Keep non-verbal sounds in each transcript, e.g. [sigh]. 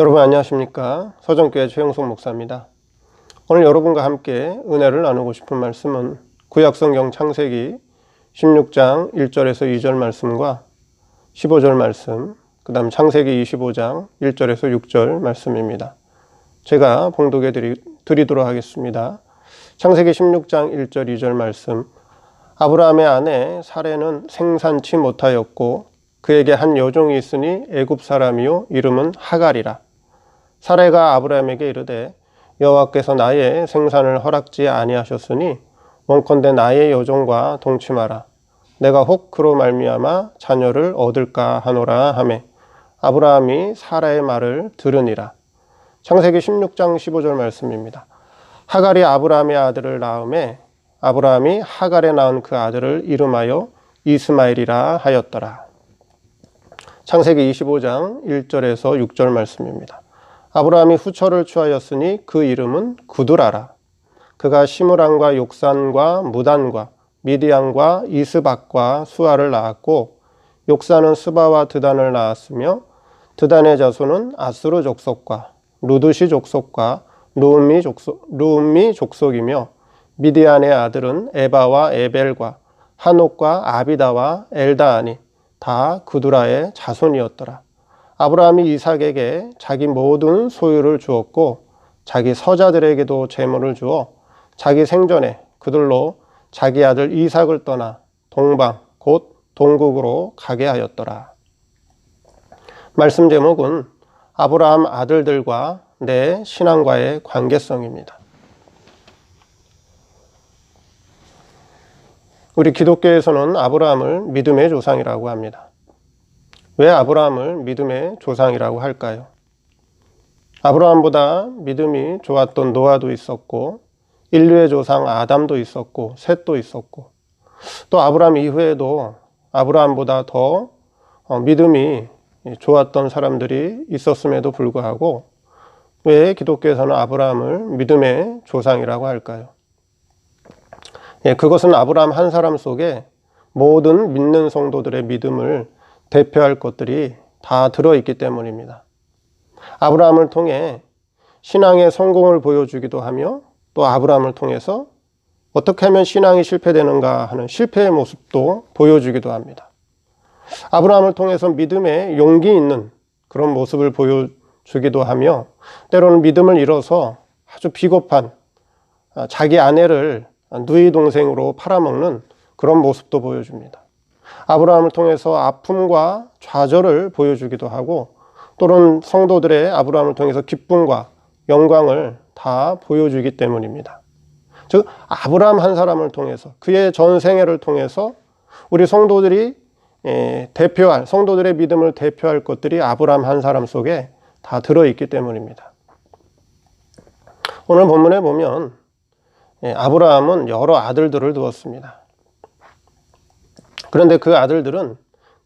여러분 안녕하십니까? 서정교회 최영석 목사입니다. 오늘 여러분과 함께 은혜를 나누고 싶은 말씀은 구약성경 창세기 16장 1절에서 2절 말씀과 15절 말씀 그 다음 창세기 25장 1절에서 6절 말씀입니다. 제가 봉독해 드리, 드리도록 하겠습니다. 창세기 16장 1절 2절 말씀. 아브라함의 아내 사레는 생산치 못하였고 그에게 한 여종이 있으니 애굽 사람이요 이름은 하갈이라 사레가 아브라함에게 이르되 여호와께서 나의 생산을 허락지 아니하셨으니 원컨대 나의 여종과 동침하라. 내가 혹 그로 말미암아 자녀를 얻을까 하노라 하매 아브라함이 사라의 말을 들으니라. 창세기 16장 15절 말씀입니다. 하갈이 아브라함의 아들을 낳음에 아브라함이 하갈에 낳은 그 아들을 이름하여 이스마엘이라 하였더라. 창세기 25장 1절에서 6절 말씀입니다 아브라함이 후처를 취하였으니 그 이름은 구두라라. 그가 시므랑과 욕산과 무단과 미디안과 이스박과 수아를 낳았고 욕산은 스바와 드단을 낳았으며 드단의 자손은 아스루 족속과 루드시 족속과 루음미 족속, 족속이며 미디안의 아들은 에바와 에벨과 한옥과 아비다와 엘다아니 다 구두라의 자손이었더라. 아브라함이 이삭에게 자기 모든 소유를 주었고 자기 서자들에게도 재물을 주어 자기 생전에 그들로 자기 아들 이삭을 떠나 동방 곧 동국으로 가게 하였더라. 말씀 제목은 아브라함 아들들과 내 신앙과의 관계성입니다. 우리 기독교에서는 아브라함을 믿음의 조상이라고 합니다. 왜 아브라함을 믿음의 조상이라고 할까요? 아브라함보다 믿음이 좋았던 노아도 있었고 인류의 조상 아담도 있었고 셋도 있었고 또 아브라함 이후에도 아브라함보다 더 어, 믿음이 좋았던 사람들이 있었음에도 불구하고 왜 기독교에서는 아브라함을 믿음의 조상이라고 할까요? 예, 그것은 아브라함 한 사람 속에 모든 믿는 성도들의 믿음을 대표할 것들이 다 들어있기 때문입니다. 아브라함을 통해 신앙의 성공을 보여주기도 하며 또 아브라함을 통해서 어떻게 하면 신앙이 실패되는가 하는 실패의 모습도 보여주기도 합니다. 아브라함을 통해서 믿음의 용기 있는 그런 모습을 보여주기도 하며 때로는 믿음을 잃어서 아주 비겁한 자기 아내를 누이 동생으로 팔아먹는 그런 모습도 보여줍니다. 아브라함을 통해서 아픔과 좌절을 보여주기도 하고 또는 성도들의 아브라함을 통해서 기쁨과 영광을 다 보여주기 때문입니다. 즉 아브라함 한 사람을 통해서 그의 전 생애를 통해서 우리 성도들이 대표할 성도들의 믿음을 대표할 것들이 아브라함 한 사람 속에 다 들어 있기 때문입니다. 오늘 본문에 보면 아브라함은 여러 아들들을 두었습니다. 그런데 그 아들들은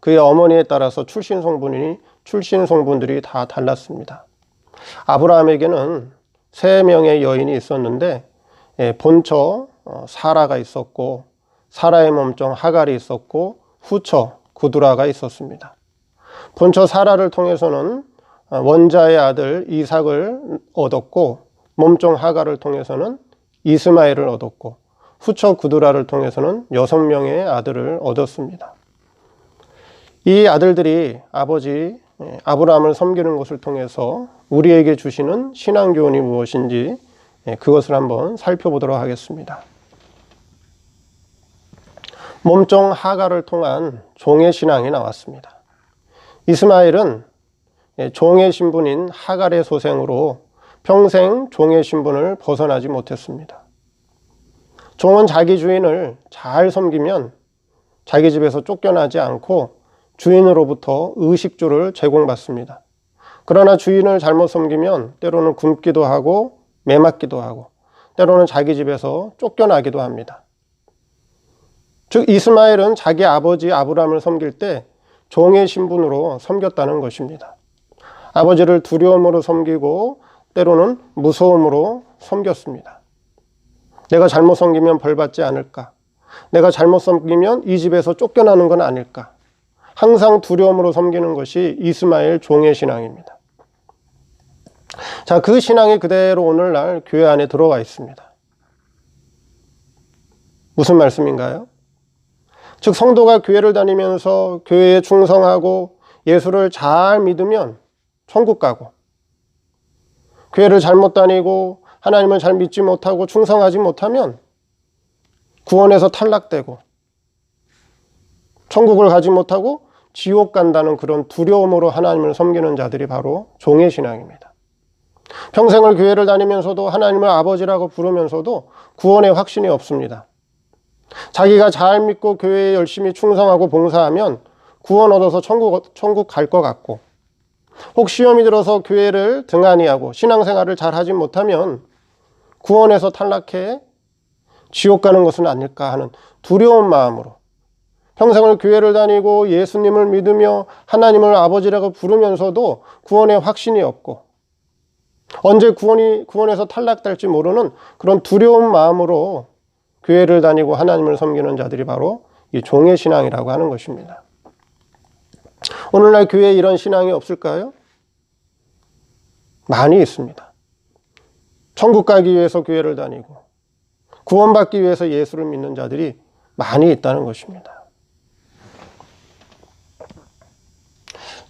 그의 어머니에 따라서 출신 성분이 출신 성분들이 다 달랐습니다. 아브라함에게는 세 명의 여인이 있었는데 예, 본처 어, 사라가 있었고 사라의 몸종 하갈이 있었고 후처 구두라가 있었습니다. 본처 사라를 통해서는 어, 원자의 아들 이삭을 얻었고 몸종 하갈을 통해서는 이스마엘을 얻었고 후처 구두라를 통해서는 여섯 명의 아들을 얻었습니다. 이 아들들이 아버지 예, 아브라함을 섬기는 것을 통해서 우리에게 주시는 신앙 교훈이 무엇인지 예, 그것을 한번 살펴보도록 하겠습니다. 몸종 하가를 통한 종의 신앙이 나왔습니다. 이스마엘은 예, 종의 신분인 하갈의 소생으로 평생 종의 신분을 벗어나지 못했습니다. 종은 자기 주인을 잘 섬기면 자기 집에서 쫓겨나지 않고 주인으로부터 의식주를 제공받습니다. 그러나 주인을 잘못 섬기면 때로는 굶기도 하고 매맞기도 하고 때로는 자기 집에서 쫓겨나기도 합니다. 즉 이스마엘은 자기 아버지 아브라함을 섬길 때 종의 신분으로 섬겼다는 것입니다. 아버지를 두려움으로 섬기고 때로는 무서움으로 섬겼습니다. 내가 잘못 섬기면 벌 받지 않을까? 내가 잘못 섬기면 이 집에서 쫓겨나는 건 아닐까? 항상 두려움으로 섬기는 것이 이스마엘 종의 신앙입니다. 자, 그 신앙이 그대로 오늘날 교회 안에 들어와 있습니다. 무슨 말씀인가요? 즉, 성도가 교회를 다니면서 교회에 충성하고 예수를 잘 믿으면 천국 가고, 교회를 잘못 다니고 하나님을 잘 믿지 못하고 충성하지 못하면 구원에서 탈락되고, 천국을 가지 못하고 지옥 간다는 그런 두려움으로 하나님을 섬기는 자들이 바로 종의 신앙입니다. 평생을 교회를 다니면서도 하나님을 아버지라고 부르면서도 구원의 확신이 없습니다. 자기가 잘 믿고 교회에 열심히 충성하고 봉사하면 구원 얻어서 천국, 천국 갈 것 같고, 혹 시험이 들어서 교회를 등한히 하고 신앙생활을 잘 하지 못하면 구원에서 탈락해 지옥 가는 것은 아닐까 하는 두려운 마음으로 평생을 교회를 다니고 예수님을 믿으며 하나님을 아버지라고 부르면서도 구원의 확신이 없고 언제 구원이 구원에서 탈락될지 모르는 그런 두려운 마음으로 교회를 다니고 하나님을 섬기는 자들이 바로 이 종의 신앙이라고 하는 것입니다. 오늘날 교회에 이런 신앙이 없을까요? 많이 있습니다. 천국 가기 위해서 교회를 다니고 구원받기 위해서 예수를 믿는 자들이 많이 있다는 것입니다.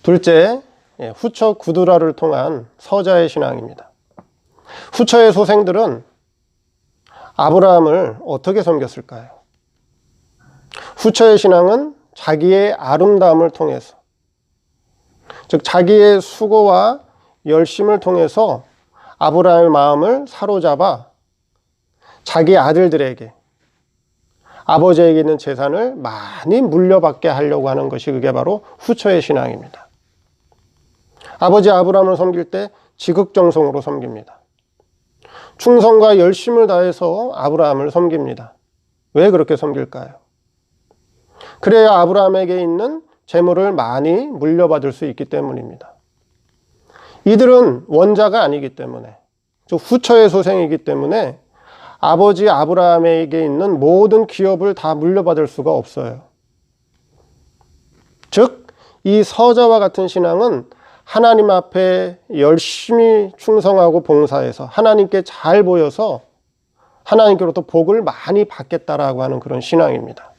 둘째, 예, 후처 구두라를 통한 서자의 신앙입니다. 후처의 소생들은 아브라함을 어떻게 섬겼을까요? 후처의 신앙은 자기의 아름다움을 통해서, 즉, 자기의 수고와 열심을 통해서 아브라함의 마음을 사로잡아 자기 아들들에게 아버지에게 있는 재산을 많이 물려받게 하려고 하는 것이 그게 바로 후처의 신앙입니다. 아버지 아브라함을 섬길 때 지극정성으로 섬깁니다. 충성과 열심을 다해서 아브라함을 섬깁니다. 왜 그렇게 섬길까요? 그래야 아브라함에게 있는 재물을 많이 물려받을 수 있기 때문입니다. 이들은 원자가 아니기 때문에, 즉 후처의 소생이기 때문에 아버지 아브라함에게 있는 모든 기업을 다 물려받을 수가 없어요. 즉, 이 서자와 같은 신앙은 하나님 앞에 열심히 충성하고 봉사해서 하나님께 잘 보여서 하나님께로부터 복을 많이 받겠다라고 하는 그런 신앙입니다.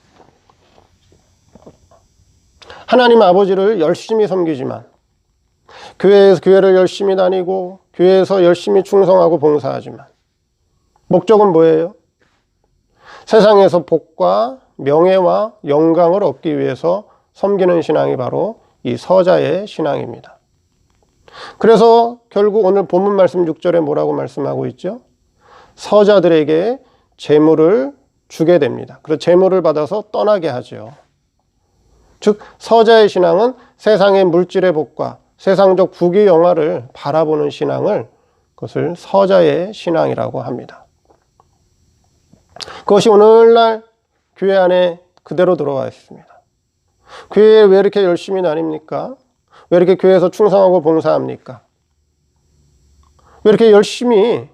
하나님 아버지를 열심히 섬기지만 교회에서 교회를 열심히 다니고 교회에서 열심히 충성하고 봉사하지만 목적은 뭐예요? 세상에서 복과 명예와 영광을 얻기 위해서 섬기는 신앙이 바로 이 서자의 신앙입니다. 그래서 결국 오늘 본문 말씀 6절에 뭐라고 말씀하고 있죠? 서자들에게 재물을 주게 됩니다. 그래서 재물을 받아서 떠나게 하죠. 즉 서자의 신앙은 세상의 물질의 복과 세상적 부귀 영화를 바라보는 신앙을 그것을 서자의 신앙이라고 합니다. 그것이 오늘날 교회 안에 그대로 들어와 있습니다. 교회에 왜 이렇게 열심히 다닙니까? 왜 이렇게 교회에서 충성하고 봉사합니까? 왜 이렇게 열심히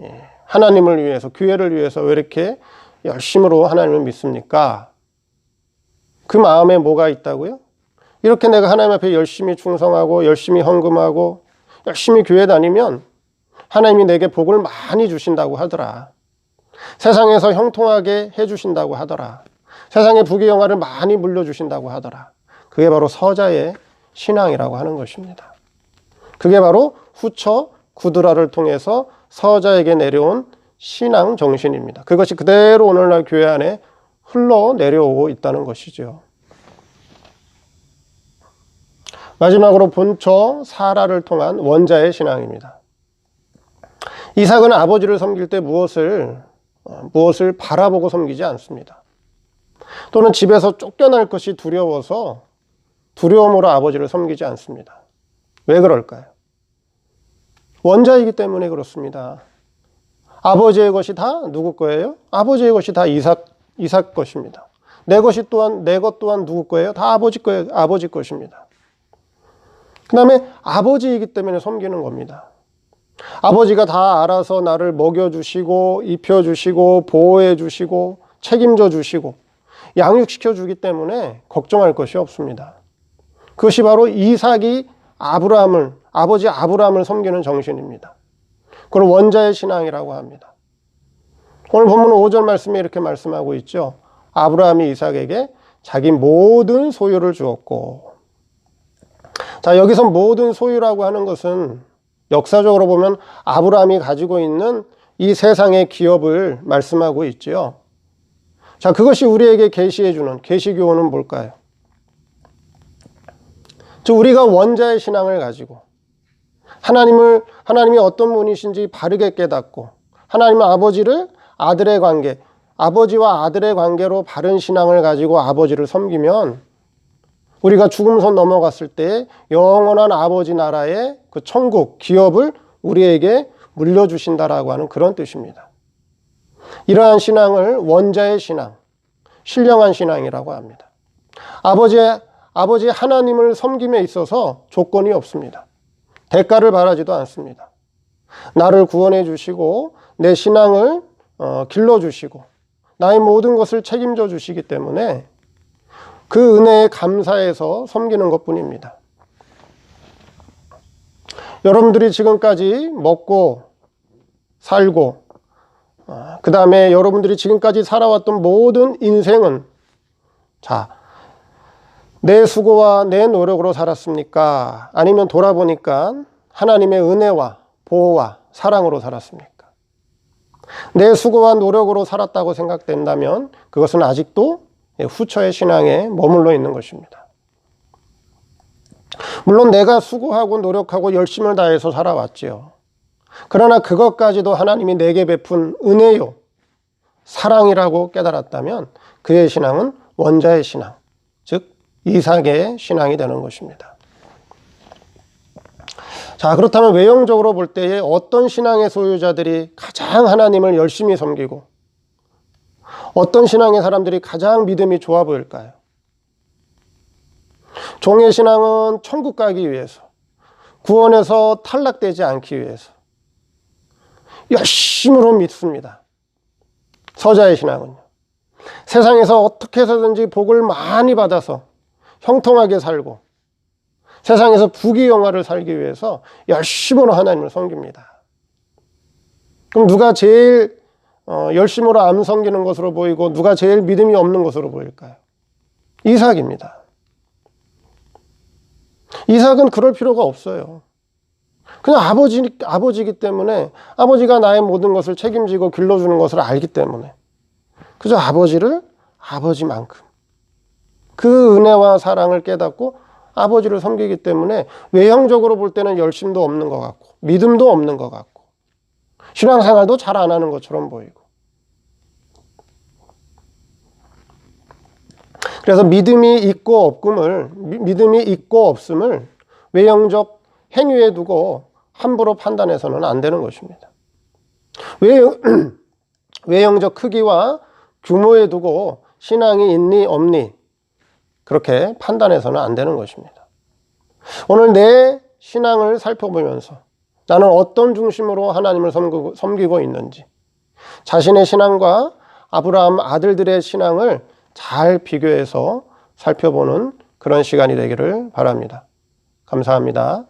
예, 하나님을 위해서, 교회를 위해서 왜 이렇게 열심으로 하나님을 믿습니까? 그 마음에 뭐가 있다고요? 이렇게 내가 하나님 앞에 열심히 충성하고 열심히 헌금하고 열심히 교회 다니면 하나님이 내게 복을 많이 주신다고 하더라. 세상에서 형통하게 해주신다고 하더라. 세상의 부귀 영화를 많이 물려주신다고 하더라. 그게 바로 서자의 신앙이라고 하는 것입니다. 그게 바로 후처 구드라를 통해서 서자에게 내려온 신앙 정신입니다. 그것이 그대로 오늘날 교회 안에 흘러 내려오고 있다는 것이죠. 마지막으로 본처 사라를 통한 원자의 신앙입니다. 이삭은 아버지를 섬길 때 무엇을 어, 무엇을 바라보고 섬기지 않습니다. 또는 집에서 쫓겨날 것이 두려워서 두려움으로 아버지를 섬기지 않습니다. 왜 그럴까요? 원자이기 때문에 그렇습니다. 아버지의 것이 다 누구 거예요? 아버지의 것이 다 이삭, 이삭 것입니다. 내 것이 또한, 내 것 또한 누구 거예요? 다 아버지 거예요. 아버지 것입니다. 그 다음에 아버지이기 때문에 섬기는 겁니다. 아버지가 다 알아서 나를 먹여주시고, 입혀주시고, 보호해주시고, 책임져 주시고, 양육시켜 주기 때문에 걱정할 것이 없습니다. 그것이 바로 이삭이 아브라함을 아버지 아브라함을 섬기는 정신입니다. 그걸 원자의 신앙이라고 합니다. 오늘 본문 5절 말씀에 이렇게 말씀하고 있죠. 아브라함이 이삭에게 자기 모든 소유를 주었고. 자, 여기서 모든 소유라고 하는 것은 역사적으로 보면 아브라함이 가지고 있는 이 세상의 기업을 말씀하고 있지요. 자, 그것이 우리에게 계시해 주는 계시 교훈은 뭘까요? 즉 우리가 원자의 신앙을 가지고 하나님을 하나님이 어떤 분이신지 바르게 깨닫고 하나님 아버지를 아들의 관계, 아버지와 아들의 관계로 바른 신앙을 가지고 아버지를 섬기면 우리가 죽음선 넘어갔을 때 영원한 아버지 나라의 그 천국 기업을 우리에게 물려주신다라고 하는 그런 뜻입니다. 이러한 신앙을 원자의 신앙, 신령한 신앙이라고 합니다. 아버지 아버지 하나님을 섬김에 있어서 조건이 없습니다. 대가를 바라지도 않습니다. 나를 구원해 주시고 내 신앙을 어, 길러 주시고 나의 모든 것을 책임져 주시기 때문에 그 은혜에 감사해서 섬기는 것 뿐입니다. 여러분들이 지금까지 먹고 살고 그 다음에 여러분들이 지금까지 살아왔던 모든 인생은 자, 내 수고와 내 노력으로 살았습니까? 아니면 돌아보니까 하나님의 은혜와 보호와 사랑으로 살았습니까? 내 수고와 노력으로 살았다고 생각된다면 그것은 아직도 후처의 신앙에 머물러 있는 것입니다. 물론 내가 수고하고 노력하고 열심을 다해서 살아왔지요. 그러나 그것까지도 하나님이 내게 베푼 은혜요, 사랑이라고 깨달았다면 그의 신앙은 원자의 신앙, 즉 이삭의 신앙이 되는 것입니다. 자, 그렇다면 외형적으로 볼 때에 어떤 신앙의 소유자들이 가장 하나님을 열심히 섬기고 어떤 신앙의 사람들이 가장 믿음이 좋아 보일까요? 종의 신앙은 천국 가기 위해서, 구원에서 탈락되지 않기 위해서 열심으로 믿습니다. 서자의 신앙은요. 세상에서 어떻게 해서든지 복을 많이 받아서 형통하게 살고 세상에서 부귀영화를 살기 위해서 열심으로 하나님을 섬깁니다. 그럼 누가 제일 어, 열심으로 암 섬기는 것으로 보이고 누가 제일 믿음이 없는 것으로 보일까요? 이삭입니다. 이삭은 그럴 필요가 없어요. 그냥 아버지, 아버지기 때문에 아버지가 나의 모든 것을 책임지고 길러주는 것을 알기 때문에 그저 아버지를 아버지만큼 그 은혜와 사랑을 깨닫고 아버지를 섬기기 때문에 외형적으로 볼 때는 열심도 없는 것 같고 믿음도 없는 것 같고 신앙생활도 잘 안 하는 것처럼 보이고 그래서 믿음이 있고 없음을 믿음이 있고 없음을 외형적 행위에 두고 함부로 판단해서는 안 되는 것입니다. 외형, [clears throat] 외형적 크기와 규모에 두고 신앙이 있니 없니 그렇게 판단해서는 안 되는 것입니다. 오늘 내 신앙을 살펴보면서 나는 어떤 중심으로 하나님을 섬기고, 있는지 자신의 신앙과 아브라함 아들들의 신앙을 잘 비교해서 살펴보는 그런 시간이 되기를 바랍니다. 감사합니다.